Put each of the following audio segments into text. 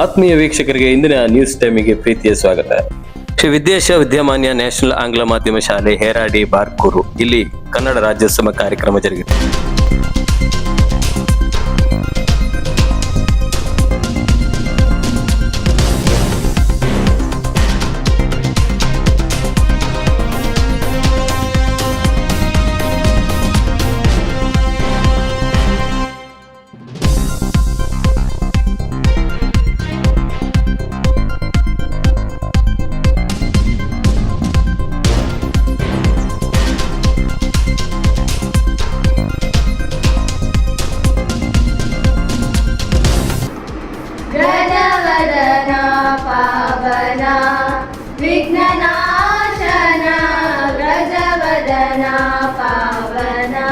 ಆತ್ಮೀಯ ವೀಕ್ಷಕರಿಗೆ ಇಂದಿನ ನ್ಯೂಸ್ ಟೈಮಿಗೆ ಪ್ರೀತಿಯ ಸ್ವಾಗತ. ಶ್ರೀ ವಿದ್ಯೇಶ ವಿದ್ಯಮಾನ್ಯ ನ್ಯಾಷನಲ್ ಆಂಗ್ಲ ಮಾಧ್ಯಮ ಶಾಲೆ ಹೇರಾಡಿ ಬಾರ್ಕೂರು, ಇಲ್ಲಿ ಕನ್ನಡ ರಾಜ್ಯೋತ್ಸವ ಕಾರ್ಯಕ್ರಮ ಜರುಗಿದೆ. गजवदना पावना विघ्ननाशना गजवदना पावना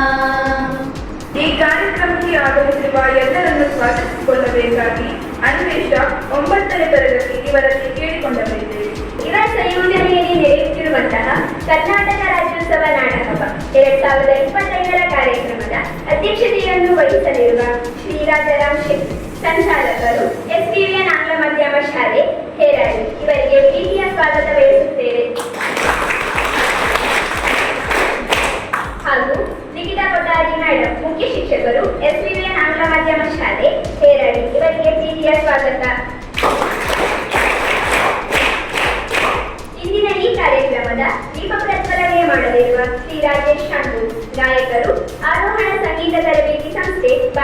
ಈ ಕಾರ್ಯಕ್ರಮಕ್ಕೆ ಆಗಮಿಸಿರುವ ಎಲ್ಲರನ್ನು ಸ್ವಾಗತಿಸಿಕೊಳ್ಳಬೇಕಾಗಿ ಅನ್ವೇಷ ಒಂಬತ್ತನೇ ತರಗತಿ ಇವರಲ್ಲಿ ಕೇಳಿಕೊಂಡಲ್ಲಿದ್ದೇವೆ ಇವರ ಸಂಯೋಜನೆಯಲ್ಲಿ ನಡೆಯುತ್ತಿರುವಂತಹ ಕರ್ನಾಟಕ ರಾಜ್ಯೋತ್ಸವ ನಾಟಕ ಎರಡ್ ಸಾವಿರದ ಇಪ್ಪತ್ತೈದರ ಕಾರ್ಯಕ್ರಮದ ಅಧ್ಯಕ್ಷತೆಯನ್ನು ವಹಿಸಲಿರುವ ಶ್ರೀ ರಾಜಾರಾಮ್ ಶೆಟ್ಟಿ ಸಂಚಾಲಕರು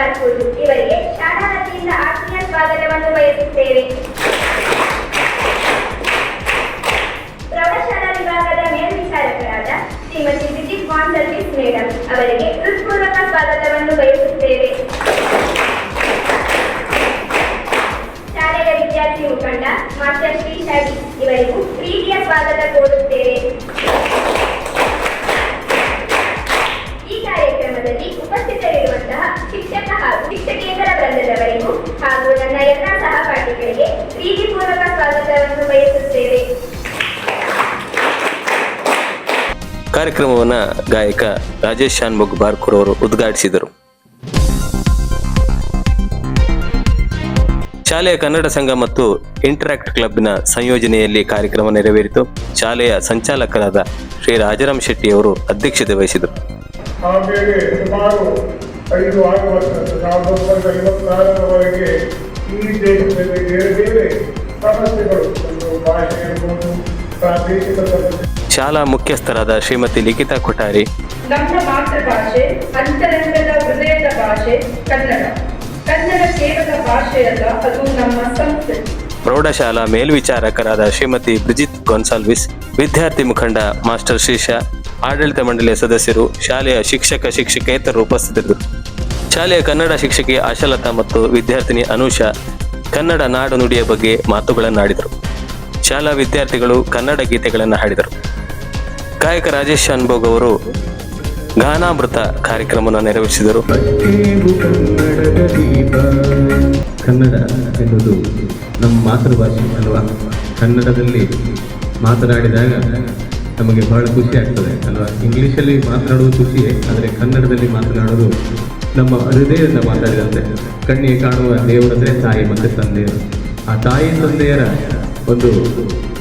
ಬಾರ್ಕೂರು ಇವರಿಗೆ ಶಾಲಾ ವತಿಯಿಂದ ಆತ್ಮೀಯ ಸ್ವಾಗತವನ್ನು ಬಯಸುತ್ತೇವೆ. ಪ್ರೌಢಶಾಲಾ ವಿಭಾಗದ ಮೇಲ್ವಿಚಾರಕರಾದ ಶ್ರೀಮತಿ ಬ್ರಿಜಿಟ್ ವಾನ್ ಸರ್ವಿಸ್ ಮೇಡಮ್ ಅವರಿಗೆ ಹೃತ್ಪೂರ್ವಕ ಸ್ವಾಗತವನ್ನು ಬಯಸುತ್ತೇವೆ. ಶಾಲೆಯ ವಿದ್ಯಾರ್ಥಿ ಮುಖಂಡ ಮಾಸ್ಟರ್ ಶ್ರೀ ಶಾಡಿ ಇವರಿಗೂ ಪ್ರೀತಿಯ ಸ್ವಾಗತ ಕೋರುತ್ತೇವೆ. ಎಲ್ಲ ಸಹಪಾಠಿಗಳಿಗೆ ಪ್ರೀತಿಪೂರ್ವಕ ಸ್ವಾಗತವನ್ನು ಬಯಸುತ್ತೇವೆ. ಕಾರ್ಯಕ್ರಮವನ್ನ ಗಾಯಕ ರಾಜೇಶ್ ಶಾನ್ಮುಗ್ ಬಾರ್ಕೂರ್ ಅವರು ಉದ್ಘಾಟಿಸಿದರು. ಶಾಲೆಯ ಕನ್ನಡ ಸಂಘ ಮತ್ತು ಇಂಟರಾಕ್ಟ್ ಕ್ಲಬ್ನ ಸಂಯೋಜನೆಯಲ್ಲಿ ಕಾರ್ಯಕ್ರಮ ನೆರವೇರಿತು. ಶಾಲೆಯ ಸಂಚಾಲಕರಾದ ಶ್ರೀ ರಾಜಾರಾಮ್ ಶೆಟ್ಟಿ ಅವರು ಅಧ್ಯಕ್ಷತೆ ವಹಿಸಿದರು. ಐದು ಆರು ವರ್ಷ ಸಾವಿರದ ಒಂಬೈನೂರ ಐವತ್ತಾರರವರೆಗೆ ಈ ದೇಶದಲ್ಲಿ ಬೇರೆ ಬೇರೆ ಸಮಸ್ಯೆಗಳು ಭಾಷೆ ಇರ್ಬೋದು ಪ್ರಾದೇಶಿಕ ಸಮಸ್ಯೆ ಶಾಲಾ ಮುಖ್ಯಸ್ಥರಾದ ಶ್ರೀಮತಿ ಲಿಖಿತಾ ಕೊಠಾರಿ. ನಮ್ಮ ಮಾತೃಭಾಷೆ ಅಂತರಂಗದ ಹೃದಯದ ಭಾಷೆ ಕನ್ನಡ. ಕನ್ನಡ ಕೇವಲ ಭಾಷೆಯಲ್ಲ ಅದು ನಮ್ಮ ಸಂಸ್ಕೃತಿ. ಪ್ರೌಢಶಾಲಾ ಮೇಲ್ವಿಚಾರಕರಾದ ಶ್ರೀಮತಿ ಬ್ರಿಜಿತ್ ಗೊನ್ಸಾಲ್ವಿಸ್ ವಿದ್ಯಾರ್ಥಿ ಮುಖಂಡ ಮಾಸ್ಟರ್ ಶ್ರೀಶಾ ಆಡಳಿತ ಮಂಡಳಿಯ ಸದಸ್ಯರು ಶಾಲೆಯ ಶಿಕ್ಷಕ ಶಿಕ್ಷಕೇತರರು ಉಪಸ್ಥಿತರಿದ್ದರು. ಶಾಲೆಯ ಕನ್ನಡ ಶಿಕ್ಷಕಿ ಆಶಾಲತಾ ಮತ್ತು ವಿದ್ಯಾರ್ಥಿನಿ ಅನುಷಾ ಕನ್ನಡ ನಾಡು ನುಡಿಯ ಬಗ್ಗೆ ಮಾತುಗಳನ್ನಾಡಿದರು. ಶಾಲಾ ವಿದ್ಯಾರ್ಥಿಗಳು ಕನ್ನಡ ಗೀತೆಗಳನ್ನು ಹಾಡಿದರು. ಗಾಯಕ ರಾಜೇಶ್ ಅನ್ಭೋಗ್ ಅವರು ಗಾನಾಮೃತ ಕಾರ್ಯಕ್ರಮವನ್ನು ನೆರವೇರಿಸಿದರು. ಕನ್ನಡ ಎನ್ನುವುದು ನಮ್ಮ ಮಾತೃಭಾಷೆ ಅಲ್ವಾ? ಕನ್ನಡದಲ್ಲಿ ಮಾತನಾಡಿದಾಗ ನಮಗೆ ಬಹಳ ಖುಷಿ ಆಗ್ತದೆ ಅಲ್ವಾ? ಇಂಗ್ಲೀಷಲ್ಲಿ ಮಾತನಾಡುವುದು ಖುಷಿಯೇ ಆದರೆ ಕನ್ನಡದಲ್ಲಿ ಮಾತನಾಡೋದು ನಮ್ಮ ಹೃದಯದಿಂದ ಮಾತಾಡಿದಂತೆ ಕಣ್ಣಿಗೆ ಕಾಣುವ ದೇವರಂದ್ರೆ ತಾಯಿ ಮತ್ತು ತಂದೆಯರು. ಆ ತಾಯಿ ತಂದೆಯರ ಒಂದು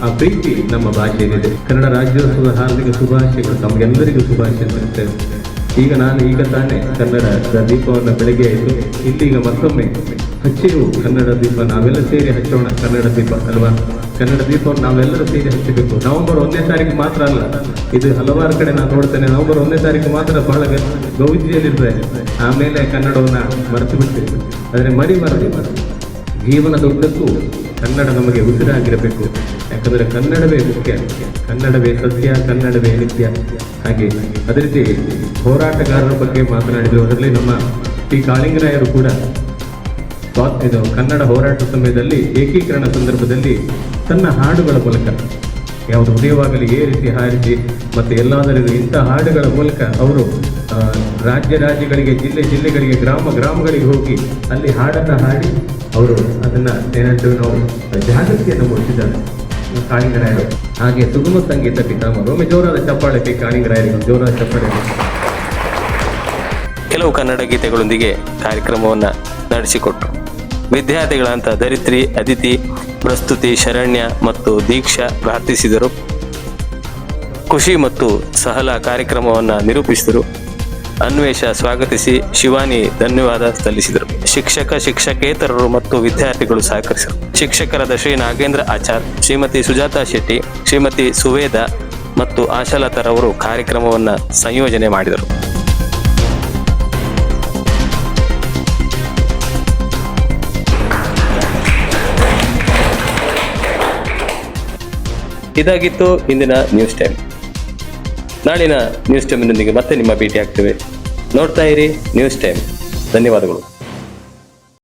ಆ ಪ್ರೀತಿ ನಮ್ಮ ಭಾಷೆಯಲ್ಲಿದೆ. ಕನ್ನಡ ರಾಜ್ಯೋತ್ಸವದ ಹಾರ್ದಿಕ ಶುಭಾಶಯಗಳು ತಮಗೆಲ್ಲರಿಗೂ ಶುಭಾಶಯ ತಿಳಿಸ್ತೇವೆ. ಈಗ ನಾನು ಈಗ ತಾನೇ ಕನ್ನಡದ ದೀಪವನ್ನು ಬೆಳಗ್ಗೆ ಆಯಿತು ಇಲ್ಲಿಗ ಮತ್ತೊಮ್ಮೆ ಹಚ್ಚಿರು ಕನ್ನಡ ದೀಪ. ನಾವೆಲ್ಲ ಸೇರಿ ಹಚ್ಚೋಣ ಕನ್ನಡ ದೀಪ ಅಲ್ವಾ? ಕನ್ನಡ ದೀಪವನ್ನು ನಾವೆಲ್ಲರೂ ಸೇರಿ ಹಚ್ಚಬೇಕು. ನವೆಂಬರ್ ಒಂದನೇ ತಾರೀಕು ಮಾತ್ರ ಅಲ್ಲ, ಇದು ಹಲವಾರು ಕಡೆ ನಾನು ನೋಡ್ತೇನೆ. ನವೆಂಬರ್ ಒಂದನೇ ತಾರೀಕು ಮಾತ್ರ ಬಹಳ ಗೌಜಿಯಲ್ಲಿದ್ರೆ ಆಮೇಲೆ ಕನ್ನಡವನ್ನು ಮರೆತು ಬಿಡ್ತೀವಿ ಆದರೆ ಮರಿ ಮರದಿ ಜೀವನದ ಉದ್ದಕ್ಕೂ ಕನ್ನಡ ನಮಗೆ ಉಸಿರಾಗಿರಬೇಕು. ಯಾಕಂದರೆ ಕನ್ನಡವೇ ಮುಖ್ಯ. ಕನ್ನಡವೇ ಸತ್ಯ, ಕನ್ನಡವೇ ನಿತ್ಯ. ಹಾಗೆ ಅದೇ ರೀತಿ ಹೋರಾಟಗಾರರ ಬಗ್ಗೆ ಮಾತನಾಡಿದ್ರು. ಅದರಲ್ಲಿ ನಮ್ಮ ಪಿ ಕಾಳಿಂಗರಾಯರು ಕೂಡ ಇದು ಕನ್ನಡ ಹೋರಾಟ ಸಮಯದಲ್ಲಿ ಏಕೀಕರಣ ಸಂದರ್ಭದಲ್ಲಿ ತನ್ನ ಹಾಡುಗಳ ಮೂಲಕ, ಯಾವುದು ಏ ರೀತಿ ಹಾರಿಸಿ, ಮತ್ತು ಎಲ್ಲಾದರೂ ಇಂಥ ಹಾಡುಗಳ ಮೂಲಕ ಅವರು ರಾಜ್ಯ ರಾಜ್ಯಗಳಿಗೆ, ಜಿಲ್ಲೆ ಜಿಲ್ಲೆಗಳಿಗೆ, ಗ್ರಾಮ ಗ್ರಾಮಗಳಿಗೆ ಹೋಗಿ ಅಲ್ಲಿ ಹಾಡನ್ನು ಹಾಡಿ, ಅವರು ಅದನ್ನು ಏನಂತೇವೆ ನಾವು ಜಾಗೃತಿಯನ್ನು ಮೂಡಿಸಿದ್ದಾರೆ. ಕಾಳಿಂಗರಾಯರು ಹಾಗೆ ಸುಗಮ ಸಂಗೀತ ಪಿತಾಮರು ಜೋರಾದ ಚಪ್ಪಾಳೆ ಕಾಳಿಂಗರಾಯರಿಗೆ ಜೋರಾದ ಚಪ್ಪಾಳೆ ಕೆಲವು ಕನ್ನಡ ಗೀತೆಗಳೊಂದಿಗೆ ಕಾರ್ಯಕ್ರಮವನ್ನು ನಡೆಸಿಕೊಟ್ರು. ವಿದ್ಯಾರ್ಥಿಗಳಂತ ಧರಿತ್ರಿ ಅದಿತಿ ಪ್ರಸ್ತುತಿ, ಶರಣ್ಯ ಮತ್ತು ದೀಕ್ಷಾ ಪ್ರಾರ್ಥಿಸಿದರು. ಖುಷಿ ಮತ್ತು ಸಹಲ ಕಾರ್ಯಕ್ರಮವನ್ನು ನಿರೂಪಿಸಿದರು. ಅನ್ವೇಷ ಸ್ವಾಗತಿಸಿ ಶಿವಾನಿ ಧನ್ಯವಾದ ಸಲ್ಲಿಸಿದರು. ಶಿಕ್ಷಕ, ಶಿಕ್ಷಕೇತರರು ಮತ್ತು ವಿದ್ಯಾರ್ಥಿಗಳು ಸಹಕರಿಸಿದರು. ಶಿಕ್ಷಕರಾದ ಶ್ರೀ ನಾಗೇಂದ್ರ ಆಚಾರ್, ಶ್ರೀಮತಿ ಸುಜಾತಾ ಶೆಟ್ಟಿ, ಶ್ರೀಮತಿ ಸುವೇದ ಮತ್ತು ಆಶಾಲತರವರು ಕಾರ್ಯಕ್ರಮವನ್ನು ಸಂಯೋಜನೆ ಮಾಡಿದರು. ಇದಾಗಿತ್ತು ಇಂದಿನ ನ್ಯೂಸ್ ಟೈಮ್. ನಾಳಿನ ನ್ಯೂಸ್ ಟೈಮ್ನೊಂದಿಗೆ ಮತ್ತೆ ನಿಮ್ಮ ಭೇಟಿ ಆಗ್ತೇವೆ ನೋಡ್ತಾ ಇರಿ ನ್ಯೂಸ್ ಟೈಮ್ ಧನ್ಯವಾದಗಳು.